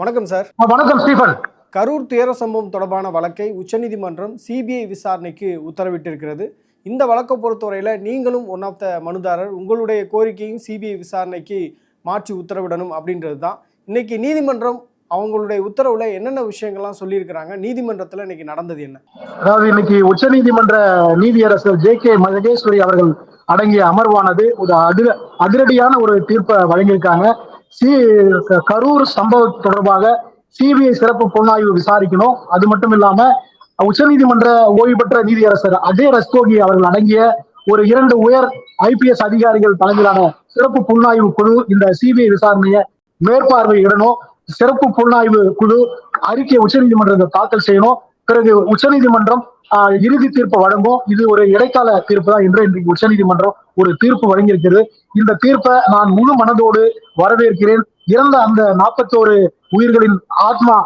வணக்கம் சார். வணக்கம் ஸ்டீஃபன். கரூர் துயர சம்பவம் தொடர்பான வழக்கை உச்சநீதிமன்றம் சிபிஐ விசாரணைக்கு உத்தரவிட்டிருக்கிறது. இந்த வழக்கை பொறுத்தவரையில் நீங்களும் ஒன் ஆஃப் த மனுதாரர் உங்களுடைய கோரிக்கையும் சிபிஐ விசாரணைக்கு மாற்றி உத்தரவிடணும் அப்படின்றது தான் இன்னைக்கு நீதிமன்றம் அவங்களுடைய உத்தரவுல என்னென்ன விஷயங்கள்லாம் சொல்லியிருக்கிறாங்க? நீதிமன்றத்தில் இன்னைக்கு நடந்தது என்ன? அதாவது இன்னைக்கு உச்சநீதிமன்ற நீதியரசர் ஜே கே மகேஸ்வரி அவர்கள் அடங்கிய அமர்வானது ஒரு அதிர அதிரடியான ஒரு தீர்ப்பை வழங்கியிருக்காங்க. சி கரூர் சம்பவம் தொடர்பாக சிபிஐ சிறப்பு புலனாய்வு விசாரிக்கணும். அது மட்டும் இல்லாம உச்சநீதிமன்ற ஓய்வு பெற்ற நீதியரசர் அஜய் ரஸ்தோகி அவர்கள் அடங்கிய ஒரு இரண்டு உயர் ஐபிஎஸ் அதிகாரிகள் தலைமையிலான சிறப்பு புலனாய்வு குழு இந்த சிபிஐ விசாரணையை மேற்பார்வையிடணும் சிறப்பு புலனாய்வு குழு அறிக்கையை உச்சநீதிமன்றத்தில் தாக்கல் செய்யணும். பிறகு உச்சநீதிமன்றம் இறுதி தீர்ப்பு வழங்கும். இது ஒரு இடைக்கால தீர்ப்பு தான். என்று இன்றைக்கு உச்சநீதிமன்றம் ஒரு தீர்ப்பு வழங்கியிருக்கிறது. இந்த தீர்ப்பை நான் முழு மனதோடு வரவேற்கிறேன். இறந்த அந்த நாற்பத்தோரு உயிர்களின் ஆத்மா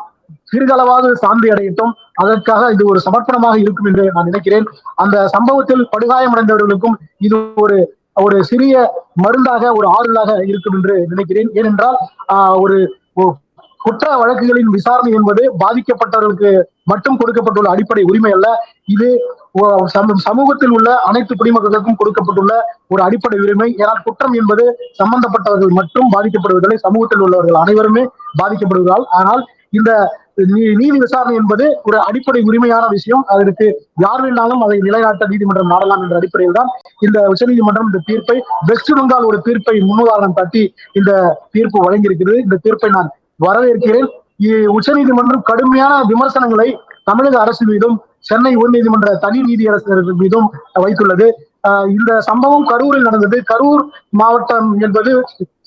சிறிதளவாவது சாந்தி அடையட்டும். அதற்காக இது ஒரு சமர்ப்பணமாக இருக்கும் என்று நான் நினைக்கிறேன். அந்த சம்பவத்தில் படுகாயமடைந்தவர்களுக்கும் இது ஒரு ஒரு சிறிய மருந்தாக ஒரு ஆறுதலாக இருக்கும் என்று நினைக்கிறேன். ஏனென்றால் ஆஹ், ஒரு குற்ற வழக்குகளின் விசாரணை என்பது பாதிக்கப்பட்டவர்களுக்கு மட்டும் கொடுக்கப்பட்டுள்ள அடிப்படை உரிமை அல்ல. இது சமூகத்தில் உள்ள அனைத்து குடிமக்களுக்கும் கொடுக்கப்பட்டுள்ள ஒரு அடிப்படை உரிமை. ஏனால் குற்றம் என்பது சம்பந்தப்பட்டவர்கள் மட்டும் பாதிக்கப்படுவதில்லை சமூகத்தில் உள்ளவர்கள் அனைவருமே பாதிக்கப்படுவதால். ஆனால் இந்த நீ- நீதி விசாரணை என்பது ஒரு அடிப்படை உரிமையான விஷயம். அதற்கு யார் வேணாலும் அதை நிலைநாட்ட நீதிமன்றம் நாடலாம் என்ற அடிப்படையில் தான் இந்த உச்சநீதிமன்றம் இந்த தீர்ப்பை வெஸ்ட் பெங்கால் ஒரு தீர்ப்பை முன்னுதாரணம் காட்டி இந்த தீர்ப்பு வழங்கியிருக்கிறது. இந்த தீர்ப்பை நான் வரவேற்கிறேன். உச்சநீதிமன்றம் கடுமையான விமர்சனங்களை தமிழக அரசு மீதும் சென்னை உயர்நீதிமன்ற தனி நீதியரசர்கள் மீதும் வைத்துள்ளது. இந்த சம்பவம் கரூரில் நடந்தது. கரூர் மாவட்டம் என்பது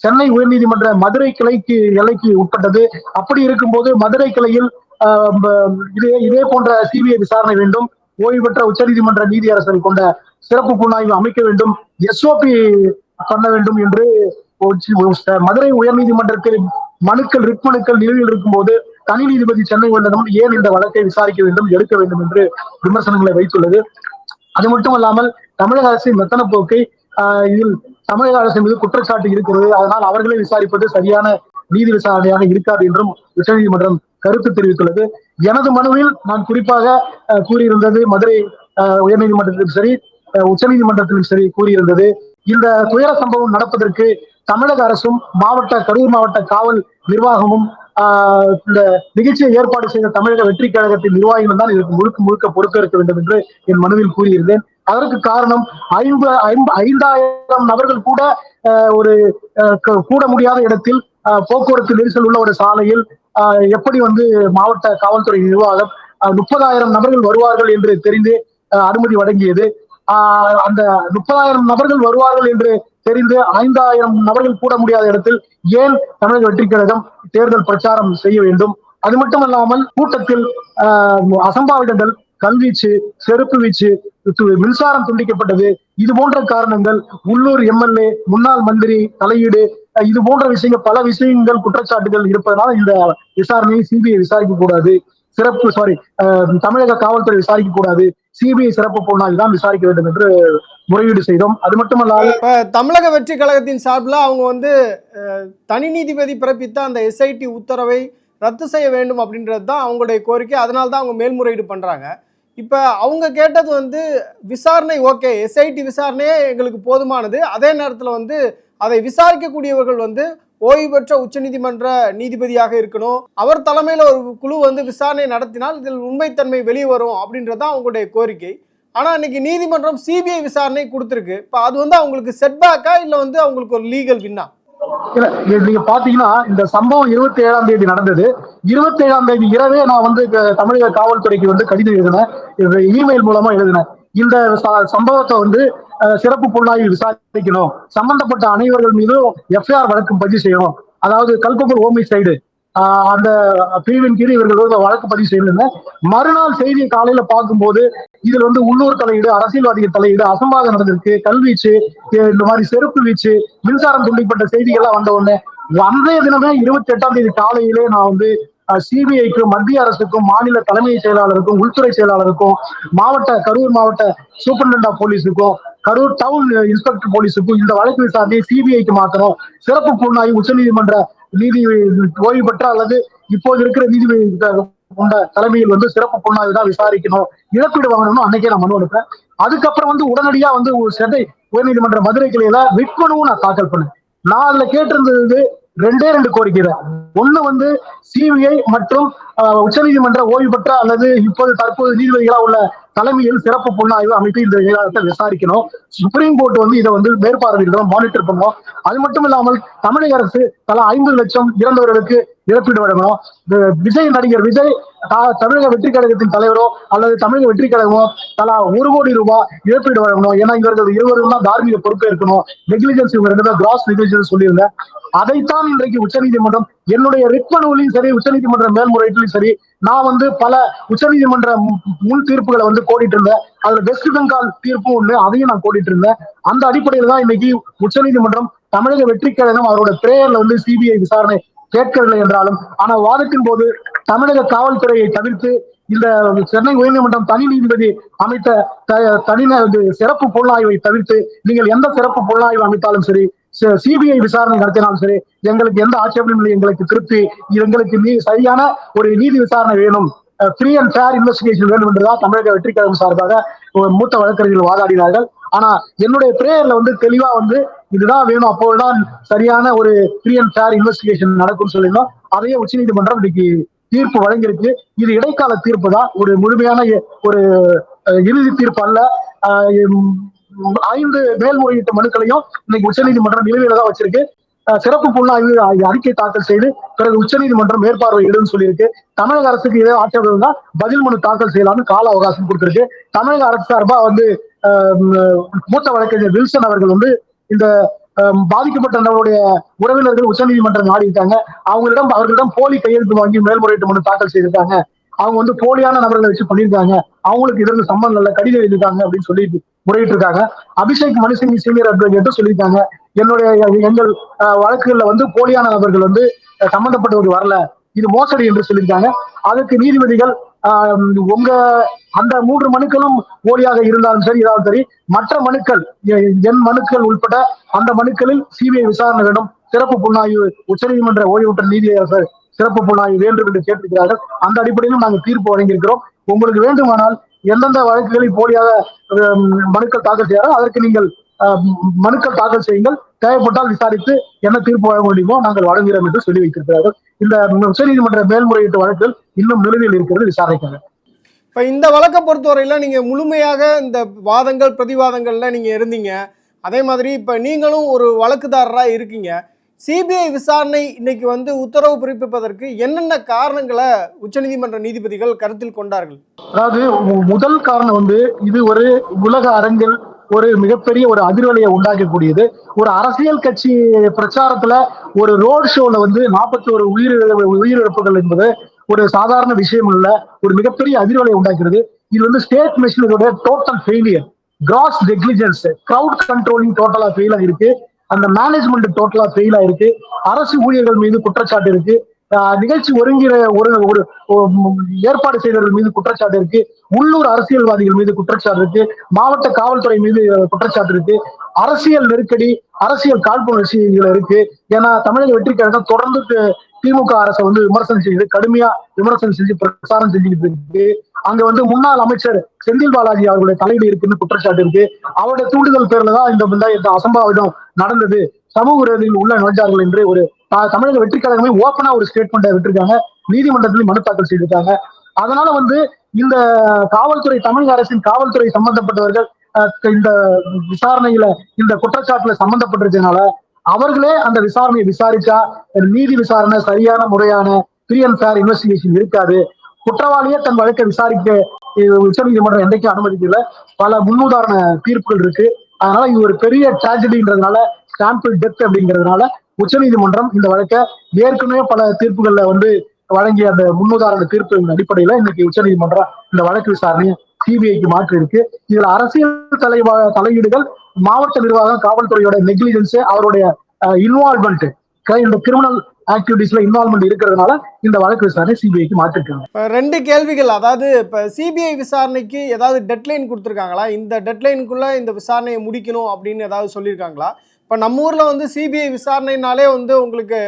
சென்னை உயர்நீதிமன்ற மதுரை கிளைக்கு எல்லைக்கு உட்பட்டது. அப்படி இருக்கும்போது மதுரை கிளையில் ஆஹ் இதே இதே போன்ற சிபிஐ விசாரணை வேண்டும். ஓய்வு பெற்ற உச்சநீதிமன்ற நீதியரசர்கள் கொண்ட சிறப்பு புலனாய்வு அமைக்க வேண்டும். எஸ்ஓபி பண்ண வேண்டும் என்று மதுரை உயர்நீதிமன்றத்தில் மனுக்கள் ரிட் மனுக்கள் நிலையில் இருக்கும்போது தனி நீதிபதி சென்னை உள்ளதும் ஏன் இந்த வழக்கை விசாரிக்க வேண்டும் எடுக்க வேண்டும் என்று விமர்சனங்களை வைத்துள்ளது. அது மட்டும் அல்லாமல் தமிழக அரசின் மெத்தன போக்கை ஆஹ், இதில் தமிழக அரசு மீது குற்றச்சாட்டு இருக்கிறது. அதனால் அவர்களை விசாரிப்பது சரியான நீதி விசாரணையாக இருக்காது என்றும் உச்சநீதிமன்றம் கருத்து தெரிவித்துள்ளது. எனது மனுவில் நான் குறிப்பாக கூறியிருந்தது மதுரை ஆஹ், உயர்நீதிமன்றத்திலும் சரி உச்சநீதிமன்றத்திலும் சரி கூறியிருந்தது. இந்த துயர சம்பவம் நடப்பதற்கு தமிழக அரசும் மாவட்ட கரூர் மாவட்ட காவல் நிர்வாகமும் ஆஹ், இந்த நிகழ்ச்சியை ஏற்பாடு செய்த தமிழக வெற்றி கழகத்தின் நிர்வாகிகள் தான் இதற்கு முழுக்க முழுக்க பொறுப்பேற்க வேண்டும் என்று என் மனுவில் கூறியிருந்தேன். அதற்கு காரணம் ஐம்பது ஐம்ப- ஐந்தாயிரம் நபர்கள் கூட ஆஹ், ஒரு கூட முடியாத இடத்தில் ஆஹ், போக்குவரத்து நெரிசல் உள்ள ஒரு சாலையில் ஆஹ், எப்படி வந்து மாவட்ட காவல்துறை நிர்வாகம் முப்பதாயிரம் நபர்கள் வருவார்கள் என்று தெரிந்து அனுமதி வழங்கியது. ஆஹ், அந்த முப்பதாயிரம் நபர்கள் வருவார்கள் என்று தெரிந்து ஐந்தாயிரம் நபர்கள் கூட முடியாத இடத்தில் ஏன் தமிழக வெற்றி கழகம் தேர்தல் பிரச்சாரம் செய்ய வேண்டும்? அது மட்டுமல்லாமல் கூட்டத்தில் ஆஹ், அசம்பாவிதங்கள் கல்வீச்சு செருப்பு வீச்சு மின்சாரம் துண்டிக்கப்பட்டது இது போன்ற காரணங்கள் உள்ளூர் எம்எல்ஏ முன்னாள் மந்திரி தலையீடு இது போன்ற விஷயங்கள் பல விஷயங்கள் குற்றச்சாட்டுகள் இருப்பதனால் இந்த விசாரணையை சிபிஐ விசாரிக்க கூடாது சிறப்பு சாரி தமிழக காவல்துறை விசாரிக்க கூடாது சிபிஐ சிறப்பு புலனாய்வு தான் விசாரிக்க வேண்டும் என்று முறையீடு செய்தோம். அது மட்டுமல்லாது இப்போ தமிழக வெற்றி கழகத்தின் சார்பில் அவங்க வந்து தனி நீதிபதி பிறப்பித்த அந்த எஸ்ஐடி உத்தரவை ரத்து செய்ய வேண்டும் அப்படின்றது தான் அவங்களுடைய கோரிக்கை. அதனால தான் அவங்க மேல்முறையீடு பண்ணுறாங்க இப்போ அவங்க கேட்டது வந்து விசாரணை ஓகே எஸ்ஐடி விசாரணையே எங்களுக்கு போதுமானது. அதே நேரத்தில் வந்து அதை விசாரிக்கக்கூடியவர்கள் வந்து ஓய்வு பெற்ற உச்சநீதிமன்ற நீதிபதியாக இருக்கணும். அவர் தலைமையில் ஒரு குழு வந்து விசாரணை நடத்தினால் இதில் உண்மைத்தன்மை வெளியே வரும் அப்படின்றது தான் அவங்களுடைய கோரிக்கை. ஆனால் இன்னைக்கு நீதிமன்றம் சிபிஐ விசாரணை கொடுத்துருக்கு. இப்போ அது வந்து அவங்களுக்கு செட்பேக்கா இல்லை வந்து அவங்களுக்கு ஒரு லீகல் வின்னா இல்ல நீங்க பாத்தீங்கன்னா இந்த சம்பவம் இருபத்தி ஏழாம் தேதி நடந்தது. இருபத்தி ஏழாம் தேதி இரவே நான் வந்து தமிழக காவல்துறைக்கு வந்து கடிதம் எழுதினேன். இமெயில் மூலமா எழுதினேன். இந்த ச- சம்பவத்தை வந்து சிறப்பு புலனாய்வு விசாரிக்கணும். சம்பந்தப்பட்ட அனைவர்கள் மீதும் எஃப்ஐஆர் வழக்கு பதிவு செய்யணும். அதாவது கல்பப்பூர் ஹோமி சைடு அந்த பிரிவின் கீழ் இவர்கள் வந்து வழக்கு பதிவு செய்யணும் மறுநாள் செய்தியை காலையில பார்க்கும்போது இதுல வந்து உள்ளூர் தலையீடு அரசியல்வாதிகள் தலையீடு அசம்பாதம் நடந்திருக்கு. கல்வீச்சு இந்த மாதிரி செருப்பு வீச்சு மின்சாரம் துண்டிப்பட்ட செய்திகள்லாம் வந்த உடனே அன்றைய தினமே இருபத்தி எட்டாம் தேதி காலையிலே நான் வந்து சிபிஐக்கும் மத்திய அரசுக்கும் மாநில தலைமை செயலாளருக்கும் உள்துறை செயலாளருக்கும் மாவட்ட கரூர் மாவட்ட சூப்பரண்ட் ஆஃப் போலீஸுக்கும் கரூர் டவுன் இன்ஸ்பெக்டர் போலீஸுக்கும் இந்த வழக்கு விசாரணையை சிபிஐக்கு மாத்தணும். சிறப்பு புலனாய்வு உச்சநீதிமன்ற நீதி ஓய்வு பெற்ற அல்லது இப்போது இருக்கிற நீதிபதி கொண்ட தலைமையில் வந்து சிறப்பு புலனாய்வு தான் விசாரிக்கணும். இழப்பீடு வாங்கணும்னு அன்னைக்கே நான் மனு அனுப்பேன் அதுக்கப்புறம் வந்து உடனடியா வந்து ஒரு சென்னை உயர்நீதிமன்ற மதுரை கிளையில ரிட் மனுவும் நான் தாக்கல் பண்ணேன். நான் அதுல கேட்டிருந்தது ரெண்டே ரெண்டு கோரிக்கை தான். ஒண்ணு வந்து சிபிஐ மற்றும் உச்சநீதிமன்ற ஓய்வு பெற்ற அல்லது இப்போது தற்போது நீதிபதிகளா உள்ள தலைமையில் சிறப்பு புலனாய்வு அமைப்பு இந்த விவகாரத்தை விசாரிக்கணும். சுப்ரீம் கோர்ட் வந்து இதை வந்து மேற்பார்வையிடணும் மானிட்டர் பண்ணணும். அது மட்டும் இல்லாமல் தமிழக அரசு தலா ஐம்பது லட்சம் இறந்தவர்களுக்கு இழப்பீடு வழங்கணும். இந்த விஜய் நடிகர் விஜய் தமிழக வெற்றி கழகத்தின் தலைவரோ அல்லது தமிழக வெற்றி கழகமோ தலா ஒரு கோடி ரூபாய் இழப்பீடு வழங்கணும். ஏன்னா இவர்கள் இருவரும் தான் தார்மீக பொறுப்பே இருக்கணும் நெக்லிஜென்ஸ் இவங்க ரெண்டு பேரும் கிராஸ் நெக்லிஜென்ஸ் சொல்லியிருந்தேன். அதைத்தான் இன்றைக்கு உச்சநீதிமன்றம் என்னுடைய ரிட்மனுவிலையும் சரி உச்சநீதிமன்ற மேல்முறையீட்டிலும் சரி நான் வந்து பல உச்சநீதிமன்ற முன் தீர்ப்புகளை வந்து கோடிட்டு இருந்தேன் அதுல வெஸ்ட் பெங்கால் தீர்ப்பும் ஒண்ணு அதையும் நான் கோடிட்டு இருந்தேன் அந்த அடிப்படையில் தான் இன்னைக்கு உச்சநீதிமன்றம் தமிழக வெற்றி கழகம் அவரோட பிரேயர்ல வந்து சிபிஐ விசாரணை கேட்கவில்லை என்றாலும் ஆனால் வாதத்தின் போது தமிழக காவல்துறையை தவிர்த்து இந்த சென்னை உயர்நீதிமன்றம் தனி நீதிபதி அமைத்த த- தனி இது சிறப்பு புலனாய்வை தவிர்த்து நீங்கள் எந்த சிறப்பு புலனாய்வு அமைத்தாலும் சரி சிபிஐ விசாரணை நடத்தினாலும் சரி எங்களுக்கு எந்த ஆட்சேபனையும் இல்லை எங்களுக்கு திருப்தி எங்களுக்கு நீ சரியான ஒரு நீதி விசாரணை வேணும். ஃப்ரீ அண்ட் ஃபேர் இன்வெஸ்டிகேஷன் வேணும் என்றுதான் தமிழக வெற்றி கழகம் சார்பாக மூத்த வழக்கறிஞர்கள் வாதாடினார்கள். ஆனா என்னுடைய பிரேயர்ல வந்து தெளிவா வந்து இதுதான் வேணும் அப்போதுதான் சரியான ஒரு ஃப்ரீ அண்ட் ஃபேர் இன்வெஸ்டிகேஷன் நடக்கும்னு சொல்லியிருந்தோம். அதையே உச்சநீதிமன்றம் இன்னைக்கு தீர்ப்பு வழங்கியிருக்கு. இது இடைக்கால தீர்ப்பு தான். ஒரு முழுமையான ஒரு இறுதி தீர்ப்பு அல்ல. ஐந்து மேல்முறையீட்டு மனுக்களையும் இன்னைக்கு உச்சநீதிமன்றம் நிலுவையில தான் வச்சிருக்கு. சிறப்பு புலனாய்வு அறிக்கை தாக்கல் செய்து பிறகு உச்சநீதிமன்றம் மேற்பார்வையிடும் சொல்லியிருக்கு. தமிழக அரசுக்கு இதே ஆட்சேபம் இருந்தா பதில் மனு தாக்கல் செய்யலாம்னு கால அவகாசம் கொடுத்திருக்கு. தமிழக அரசு சார்பா வந்து மூத்த வழக்கறிஞர் வில்சன் அவர்கள் வந்து இந்த பாதிக்கப்பட்ட நபருடைய உறவினர்கள் உச்சநீதிமன்றம் நாடி இருக்காங்க அவங்களிடம் அவர்களிடம் போலி கையெழுத்து வாங்கி மேல்முறையீட்டு மனு தாக்கல் செய்திருக்காங்க. அவங்க வந்து போலியான நபர்களை வச்சு பண்ணியிருக்காங்க. அவங்களுக்கு இதற்கு சம்பந்தம் இல்லை கடிதம் எழுதிருக்காங்க அப்படின்னு சொல்லி முறையிட்டு இருக்காங்க அபிஷேக் மனுசிங் சீனியர் அட்வொகேட்டும் சொல்லியிருக்காங்க. என்னுடைய எங்கள் வழக்குகள்ல வந்து போலியான நபர்கள் வந்து அஹ், சம்பந்தப்பட்டவர் வரல. இது மோசடி என்று சொல்லியிருக்காங்க. அதுக்கு நீதிபதிகள் ஆஹ், உங்க அந்த மூன்று மனுக்களும் போலியாக இருந்தாலும் சரி இதாலும் சரி மற்ற மனுக்கள் என் மனுக்கள் உள்பட அந்த மனுக்களில் சிபிஐ விசாரணை வேண்டும். சிறப்பு புலனாய்வு உச்சநீதிமன்ற ஓய்வு நீதியரசர் சிறப்பு புலனாய்வு வேண்டும் என்று கேட்டிருக்கிறார்கள். அந்த அடிப்படையிலும் நாங்கள் தீர்ப்பு வழங்கியிருக்கிறோம். உங்களுக்கு வேண்டுமானால் எந்தெந்த வழக்குகளில் போலியாக மனுக்கள் தாக்கல் செய்யாரோ அதற்கு நீங்கள் ஆஹ், மனுக்கள் தாக்கல் செய்யுங்கள். தேவைப்பட்டால் விசாரித்து என்ன தீர்ப்பு வழங்க முடியுமோ நாங்கள் வழங்குகிறோம் என்று சொல்லி வைத்திருக்கிறார்கள். இந்த உச்சநீதிமன்ற மேல்முறையீட்டு வழக்குகள் இன்னும் நிலுவையில் இருக்கிறது விசாரணைக்காக. இப்போ இந்த வழக்கை பொறுத்தவரையில நீங்க முழுமையாக இந்த வாதங்கள் பிரதிவாதங்கள்ல நீங்க இருந்தீங்க. அதே மாதிரி இப்போ நீங்களும் ஒரு வழக்குதாரராக இருக்கீங்க. சிபிஐ விசாரணை இன்னைக்கு வந்து உத்தரவு பிறப்பிப்பதற்கு என்னென்ன காரணங்களை உச்சநீதிமன்ற நீதிபதிகள் கருத்தில் கொண்டார்கள்? அதாவது முதல் காரணம் வந்து இது ஒரு உலக அரங்கில் ஒரு மிகப்பெரிய ஒரு அதிர்வலையை உண்டாக்கக்கூடியது. ஒரு அரசியல் கட்சி பிரச்சாரத்துல ஒரு ரோட் ஷோல வந்து நாற்பத்தி ஒரு உயிர் உயிரிழப்புகள் என்பது ஒரு சாதாரண விஷயம் இல்ல ஒரு மிகப்பெரிய அதிர்வலையை உண்டாக்குறது. இது வந்து ஸ்டேட் மிஷினோட total failure gross negligence crowd controlling டோட்டலா ஃபெயில் ஆயிருக்கு. அந்த மேனேஜ்மெண்ட் டோட்டலா ஃபெயில் ஆயிருக்கு. அரசு ஊழியர்கள் மீது குற்றச்சாட்டு இருக்கு. நிகழ்ச்சி ஒருங்கிற ஒரு ஒரு ஏற்பாடு செய்தவர்கள் மீது குற்றச்சாட்டு இருக்கு. உள்ளூர் அரசியல்வாதிகள் மீது குற்றச்சாட்டு இருக்கு. மாவட்ட காவல்துறை மீது குற்றச்சாட்டு இருக்கு. அரசியல் நெருக்கடி அரசியல் காழ்ப்புணர்ச்சிகள் இருக்கு. ஏன்னா தமிழக வெற்றி கழகம் தொடர்ந்து திமுக அரசை வந்து விமர்சனம் செய்து கடுமையா விமர்சனம் செஞ்சு பிரச்சாரம் செஞ்சுக்கிட்டு இருக்கு. அங்க வந்து முன்னாள் அமைச்சர் செந்தில் பாலாஜி அவர்களுடைய தலையீடு இருக்குன்னு குற்றச்சாட்டு இருக்கு. அவருடைய தூண்டுதல் பேர்ல தான் இந்த இந்த- அசம்பாவிதம் நடந்தது. சமூக விரோதிகள் உள்ள நுழைஞ்சார்கள் என்று ஒரு தமிழக வெற்றி கழகமே ஓப்பனா ஒரு ஸ்டேட்மெண்ட்டை விட்டுருக்காங்க. நீதிமன்றத்திலும் மனு தாக்கல் செய்திருக்காங்க. அதனால வந்து இந்த காவல்துறை தமிழக அரசின் காவல்துறை சம்பந்தப்பட்டவர்கள் இந்த விசாரணையில இந்த குற்றச்சாட்டுல சம்பந்தப்பட்டிருக்கனால அவர்களே அந்த விசாரணையை விசாரிச்சா நீதி விசாரணை சரியான முறையான ஃப்ரீ அண்ட் ஃபேர் இன்வெஸ்டிகேஷன் இருக்காது. குற்றவாளியே தன் வழக்கை விசாரிக்க உச்ச நீதிமன்றம் என்றைக்கும் அனுமதிக்கல. பல முன்னுதாரண தீர்ப்புகள் இருக்கு. அதனால இது ஒரு பெரிய டிராஜடின்றதுனால சாம்பிள் டெத் அப்படிங்கிறதுனால உச்சநீதிமன்றம் இந்த வழக்கை ஏற்கனவே பல தீர்ப்புகள்ல வந்து வழங்கிய அந்த முன்னுதாரண தீர்ப்புகளின் அடிப்படையில இன்னைக்கு உச்சநீதிமன்றம் இந்த வழக்கு விசாரணையை சிபிஐக்கு மாற்றி இருக்கு. இதுல அரசியல் தலைவா தலையீடுகள் மாவட்ட நிர்வாகம் காவல்துறையோட நெக்லிஜென்ஸ் அவருடைய இன்வால்மெண்ட் இந்த கிரிமினல் ஆக்டிவிட்டிஸ்ல இன்வால்மெண்ட் இருக்கிறதுனால இந்த வழக்கு விசாரணை சிபிஐக்கு மாற்றிருக்காங்க. ரெண்டு கேள்விகள் அதாவது இப்போ சிபிஐ விசாரணைக்கு ஏதாவது டெட்லைன் கொடுத்துருக்காங்களா? இந்த டெட்லைனுக்குள்ள இந்த விசாரணையை முடிக்கணும் அப்படின்னு ஏதாவது சொல்லியிருக்காங்களா? இப்போ நம்ம ஊரில் வந்து சிபிஐ விசாரணைனாலே வந்து உங்களுக்கு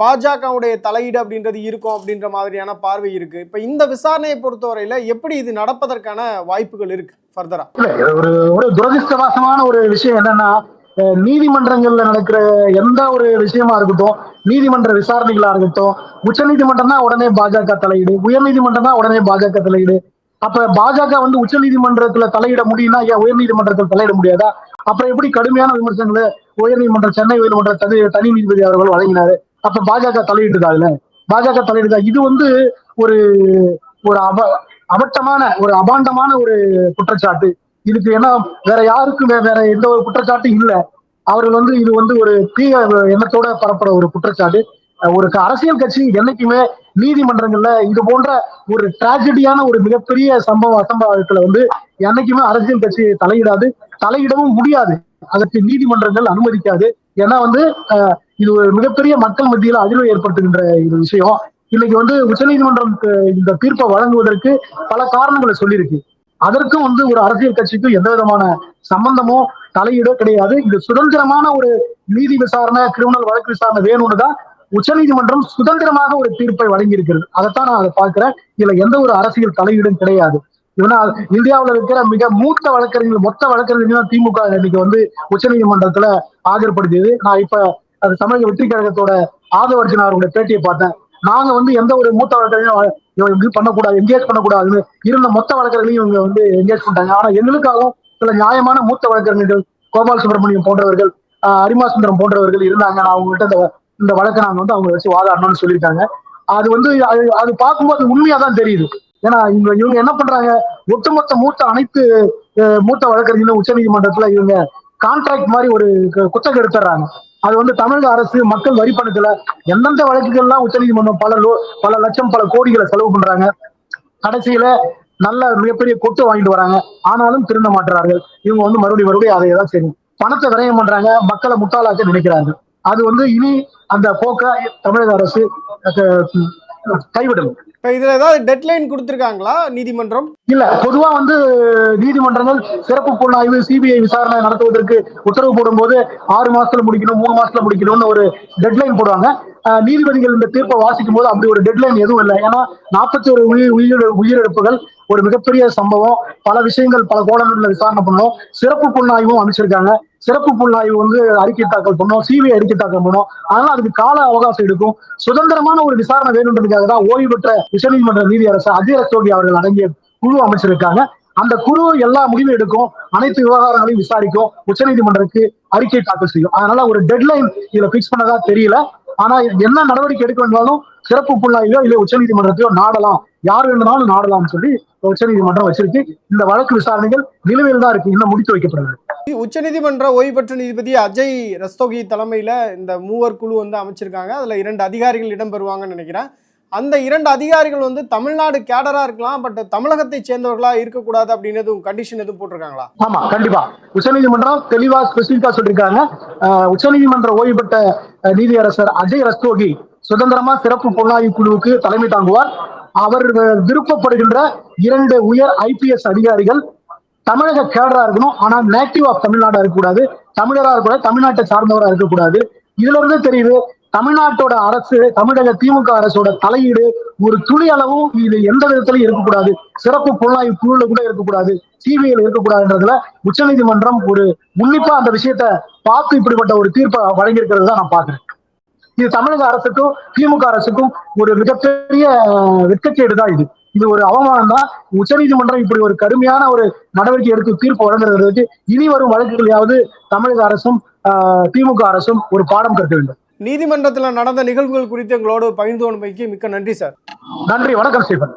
பாஜகவுடைய தலையீடு அப்படின்றது இருக்கும் அப்படின்ற மாதிரியான பார்வை இருக்கு. இப்ப இந்த விசாரணையை பொறுத்தவரையில எப்படி இது நடப்பதற்கான வாய்ப்புகள் இருக்கு ஃபர்தரா ஒரு ஒரு துரதிருஷ்டவாசமான ஒரு விஷயம் என்னன்னா நீதிமன்றங்கள்ல நடக்கிற எந்த ஒரு விஷயமா இருக்கட்டும் நீதிமன்ற விசாரணைகளா இருக்கட்டும் உச்ச நீதிமன்றம் தான் உடனே பாஜக தலையீடு உயர் நீதிமன்றம் தான் உடனே பாஜக தலையீடு. அப்ப பாஜக வந்து உச்ச நீதிமன்றத்துல தலையிட முடியும்னா ஏன் உயர் நீதிமன்றத்தில் தலையிட முடியாதா? அப்புறம் எப்படி கடுமையான விமர்சனங்களை உயர் நீதிமன்றம் சென்னை உயர்நீதிமன்ற தனி தனி நீதிபதி அவர்கள் வழங்கினாரு. அப்ப பாஜக தலையிட்டுதா அதுல? பாஜக தலையிடுதா இது வந்து ஒரு ஒரு அப அபட்டமான ஒரு அபாண்டமான ஒரு குற்றச்சாட்டு. இதுக்கு ஏன்னா வேற யாருக்கும் வேற எந்த ஒரு குற்றச்சாட்டும் இல்ல. அவர்கள் வந்து இது வந்து ஒரு தீய எண்ணத்தோட பரப்புற ஒரு குற்றச்சாட்டு. ஒரு அரசியல் கட்சி என்னைக்குமே நீதிமன்றங்கள்ல இது போன்ற ஒரு டிராஜடியான ஒரு மிகப்பெரிய சம்பவம் அசம்பாவிதத்துல வந்து என்னைக்குமே அரசியல் கட்சி தலையிடாது. தலையிடவும் முடியாது. அதற்கு நீதிமன்றங்கள் அனுமதிக்காது. ஏன்னா வந்து இது ஒரு மிகப்பெரிய மக்கள் மத்தியில அதிர்வு ஏற்படுத்துகின்ற விஷயம். இன்னைக்கு வந்து உச்சநீதிமன்றம் நீதிமன்றம் இந்த தீர்ப்பை வழங்குவதற்கு பல காரணங்களை சொல்லியிருக்கு. அதற்கும் வந்து ஒரு அரசியல் கட்சிக்கும் எந்த விதமான சம்பந்தமோ தலையீடோ கிடையாது. இது சுதந்திரமான ஒரு நீதி விசாரணை கிரிமினல் வழக்கு விசாரணை வேணும்னு தான் உச்சநீதிமன்றம் சுதந்திரமாக ஒரு தீர்ப்பை வழங்கி இருக்கிறது அதைத்தான் நான் அதை பார்க்கிறேன். இதுல எந்த ஒரு அரசியல் தலையீடும் கிடையாது. ஏன்னா இந்தியாவுல இருக்கிற மிக மூத்த வழக்கறிஞர்கள் மொத்த வழக்கறிஞர்கள் திமுக இன்னைக்கு வந்து உச்சநீதிமன்றத்துல ஆஜர்படுத்தியது. நான் இப்ப அது தமிழக வெற்றி கழகத்தோட ஆதவர்ஜன் அவருடைய பேட்டியை பார்த்தேன். நாங்க வந்து எந்த ஒரு மூத்த வழக்கறிஞர் இவங்க இது பண்ணக்கூடாது என்கேஜ் பண்ணக்கூடாதுன்னு இருந்த மொத்த வழக்கர்களையும் இவங்க வந்து என்கேஜ் பண்ணிட்டாங்க. ஆனா எங்களுக்காகவும் சில நியாயமான மூத்த வழக்கறிஞர்கள் கோபால் சுப்பிரமணியம் போன்றவர்கள் ஆஹ் அரிமா சுந்தரம் போன்றவர்கள் இருந்தாங்க. நான் அவங்ககிட்ட இந்த இந்த வழக்கை நாங்க வந்து அவங்க வச்சு வாதாடணும்னு சொல்லியிருக்காங்க. அது வந்து அது அது பார்க்கும்போது உண்மையா தான் தெரியுது. ஏன்னா இவங்க இவங்க என்ன பண்றாங்க? ஒட்டுமொத்த மூத்த அனைத்து மூத்த வழக்கறிஞர்களும் உச்சநீதிமன்றத்துல இவங்க கான்ட்ராக்ட் மாதிரி ஒரு கு- குத்தகை எடுத்துறாங்க அது வந்து தமிழக அரசு மக்கள் வரி பணத்துல எந்தெந்த வழக்குகள்லாம் உச்சநீதிமன்றம் பல லோ பல லட்சம் பல கோடிகளை செலவு பண்றாங்க. கடைசியில நல்ல மிகப்பெரிய கொட்டு வாங்கிட்டு வராங்க. ஆனாலும் திருந்த மாட்டுறார்கள். இவங்க வந்து மறுபடியும் மறுபடியும் அதை தான் செய்யும் பணத்தை விரயம் பண்றாங்க. மக்களை முட்டாளாக்க நினைக்கிறாங்க அது வந்து இனி அந்த போக்க தமிழக அரசு கைவிடணும். இப்ப இதுல ஏதாவது டெட்லைன் கொடுத்திருக்காங்களா நீதிமன்றம்? இல்ல பொதுவா வந்து நீதிமன்றங்கள் சிறப்பு புலனாய்வு சிபிஐ விசாரணை நடத்துவதற்கு உத்தரவு போடும்போது ஆறு மாசத்துல முடிக்கணும் மூணு மாசத்துல முடிக்கணும்னு ஒரு டெட்லைன் போடுவாங்க. நீதிபதிகள் இந்த தீர்ப்பை வாசிக்கும் போது அப்படி ஒரு டெட்லைன் எதுவும் இல்லை. ஏன்னா நாற்பத்தி ஒரு உயிர் உயிர் உயிரிழப்புகள் ஒரு மிகப்பெரிய சம்பவம். பல விஷயங்கள் பல கோணங்கள்ல விசாரணை பண்ணணும். சிறப்பு புலனாய்வும் அமைச்சிருக்காங்க. சிறப்பு புலனாய்வு வந்து அறிக்கை தாக்கல் பண்ணோம் சிபிஐ அறிக்கை தாக்கல் பண்ணோம். அதனால அதுக்கு கால அவகாசம் எடுக்கும். சுதந்திரமான ஒரு விசாரணை வேணுன்றதுக்காக தான் ஓய்வு பெற்ற உச்சநீதிமன்ற நீதியரசர் அஜய் ரஸ்தோகி அவர்கள் அடங்கிய குழு அமைச்சிருக்காங்க. அந்த குழு எல்லா முடிவும் எடுக்கும். அனைத்து விவகாரங்களையும் விசாரிக்கும். உச்சநீதிமன்றத்துக்கு அறிக்கை தாக்கல் செய்யும். அதனால ஒரு டெட்லைன் இதுல பிக்ஸ் பண்ணதா தெரியல. ஆனா என்ன நடவடிக்கை எடுக்க வேண்டாலும் சிறப்பு புலனாய்வோ இல்ல உச்சநீதிமன்றத்தையோ நாடலாம். யார் வேணும்னாலும் நாடலாம்னு சொல்லி உச்சநீதிமன்றம் வச்சிருக்கு. இந்த வழக்கு விசாரணைகள் நிலுவையில் தான் இருக்கு. இன்னும் முடித்து வைக்கப்படுது. உச்சநீதிமன்ற ஓய்வு பெற்ற நீதிபதி அஜய் ரஸ்தோகி தலைமையில இந்த மூவர் குழு வந்து அமைச்சிருக்காங்க. அதுல இரண்டு அதிகாரிகள் இடம்பெறுவாங்கன்னு நினைக்கிறேன். அந்த இரண்டு அதிகாரிகள் வந்து தமிழ்நாடு கேடரா இருக்கலாம் பட் தமிழகத்தை சேர்ந்தவர்களா இருக்கக்கூடாது அப்படின்னு எதுவும் கண்டிஷன் எதுவும் போட்டிருக்காங்களா? ஆமா கண்டிப்பா. உச்சநீதிமன்றம் தெளிவா ஸ்பெசிபிக்கா சொல்லியிருக்காங்க. உச்சநீதிமன்ற ஓய்வு பெற்ற நீதியரசர் அஜய் ரஸ்தோகி சுதந்திரமா சிறப்பு புலனாய்வு குழுவுக்கு தலைமை தாங்குவார். அவர் விருப்பப்படுகின்ற இரண்டு உயர் ஐபிஎஸ் அதிகாரிகள் தமிழக கேடரா இருக்கணும். ஆனா நேட்டிவ் ஆஃப் தமிழ்நாடா இருக்கக்கூடாது. தமிழரா இருக்கக்கூடாது. தமிழ்நாட்டை சார்ந்தவரா இருக்கக்கூடாது. இதுல இருந்து தெரியுது தமிழ்நாட்டோட அரசு தமிழக திமுக அரசோட தலையீடு ஒரு துளி அளவும் இது எந்த விதத்திலும் இருக்கக்கூடாது. சிறப்பு புலனாய்வு குழுல கூட இருக்கக்கூடாது. சிபிஐல இருக்கக்கூடாதுன்றதுல உச்சநீதிமன்றம் ஒரு உன்னிப்பா அந்த விஷயத்த பார்த்து இப்படிப்பட்ட ஒரு தீர்ப்பை வழங்கியிருக்கிறது தான் நான் பாக்குறேன் இது தமிழக அரசுக்கும் திமுக அரசுக்கும் ஒரு மிகப்பெரிய அஹ், வெட்கக்கேடு தான் இது. இது ஒரு அவமானம் தான். உச்சநீதிமன்றம் இப்படி ஒரு கடுமையான ஒரு நடவடிக்கை எடுத்து தீர்ப்பு வழங்குறதுக்கு இனி வரும் வழக்குகளையாவது தமிழக அரசும் திமுக அரசும் ஒரு பாடம் கற்க வேண்டும். நீதிமன்றத்தில் நடந்த நிகழ்வுகள் குறித்து எங்களோடு பகிர்ந்து கொண்டமைக்கு மிக்க நன்றி சார். நன்றி. வணக்கம் ஸ்டீபன்